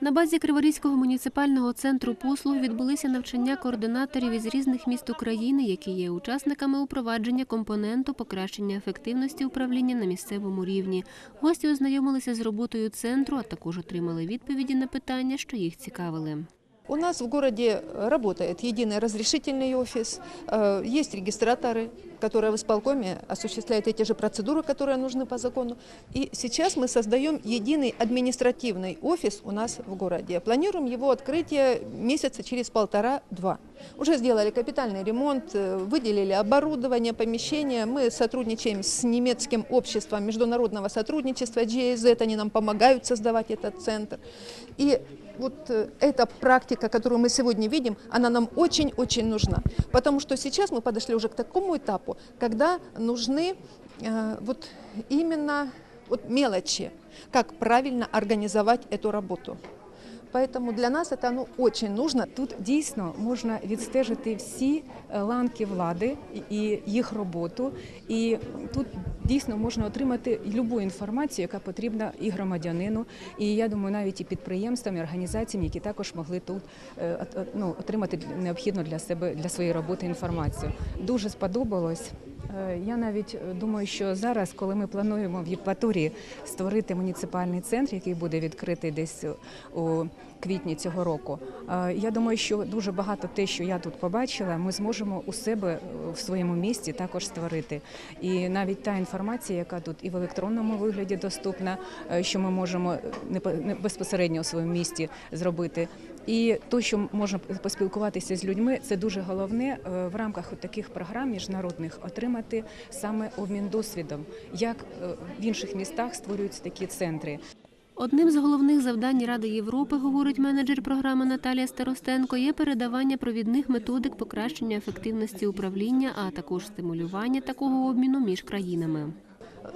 На базі Криворізького муніципального центру послуг відбулися навчання координаторів із різних міст України, які є учасниками упровадження компоненту покращення ефективності управління на місцевому рівні. Гості ознайомилися з роботою центру, а також отримали відповіді на питання, що їх цікавили. У нас в городе работает единый разрешительный офис, э, есть регистраторы, Которые в исполкоме осуществляют эти же процедуры, которые нужны по закону. И сейчас мы создаем единый административный офис у нас в городе. Планируем его открытие месяца через полтора-два. Уже сделали капитальный ремонт, э, выделили оборудование, помещение. Мы сотрудничаем с немецким обществом международного сотрудничества GIZ, они нам помогают создавать этот центр. И вот э, эта практика, которую мы сегодня видим, она нам очень-очень нужна. Потому что сейчас мы подошли уже к такому этапу, когда нужны э, вот именно вот мелочи, как правильно организовать эту работу. Поэтому для нас это ну, очень нужно. Тут дійсно можна відстежити всі е, ланки влади і- і їх роботу, і тут дійсно можна отримати любу інформацію, яка потрібна і громадянину, і я думаю, навіть і підприємствам, і організаціям, які також могли тут е, ну, отримати необхідну для себе для своєї роботи інформацію. Дуже сподобалось. Е, Я навіть е, думаю, що зараз, коли ми плануємо в Євпаторії створити муніципальний центр, який буде відкритий десь у квітні цього року, е, я думаю, що дуже багато те, що я тут побачила, ми зможемо у себе в своєму місті також створити. І навіть та інформація, яка тут і в електронному вигляді доступна, що ми можемо безпосередньо у своєму місті зробити. І то, що можна поспілкуватися з людьми, це дуже головне е, в рамках таких програм міжнародних отримати саме обмін досвідом, як е, в інших містах створюються такі центри. Одним з головних завдань Ради Європи, говорить менеджер програми Наталія Старостенко, є передавання провідних методик покращення ефективності управління, а також стимулювання такого обміну між країнами.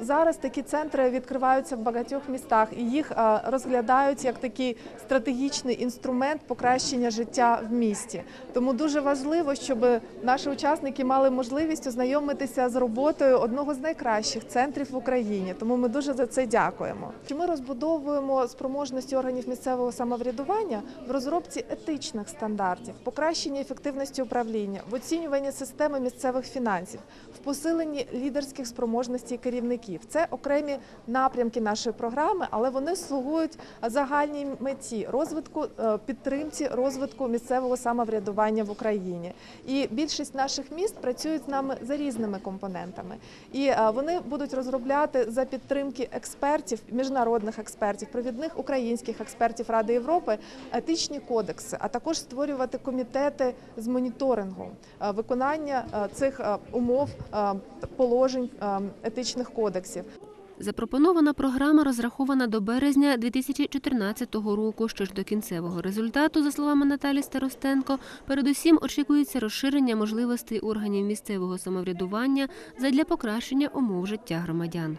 Зараз такі центри відкриваються в багатьох містах і їх е, розглядають як такий стратегічний інструмент покращення життя в місті. Тому дуже важливо, щоб наші учасники мали можливість ознайомитися з роботою одного з найкращих центрів в Україні. Тому ми дуже за це дякуємо. Ми розбудовуємо спроможності органів місцевого самоврядування в розробці етичних стандартів, покращенні ефективності управління, в оцінюванні системи місцевих фінансів, в посиленні лідерських спроможностей керівників. Це окремі напрямки нашої програми, але вони слугують загальній меті розвитку е, підтримці розвитку місцевого самоврядування в Україні. І більшість наших міст працюють з нами за різними компонентами. І е, вони будуть розробляти за підтримки експертів, міжнародних експертів, провідних українських експертів Ради Європи етичні кодекси, а також створювати комітети з моніторингу е, виконання цих умов положень етичних кодексів. Запропонована програма розрахована до березня 2014 року. Що ж до кінцевого результату, за словами Наталі Старостенко, передусім очікується розширення можливостей органів місцевого самоврядування задля покращення умов життя громадян.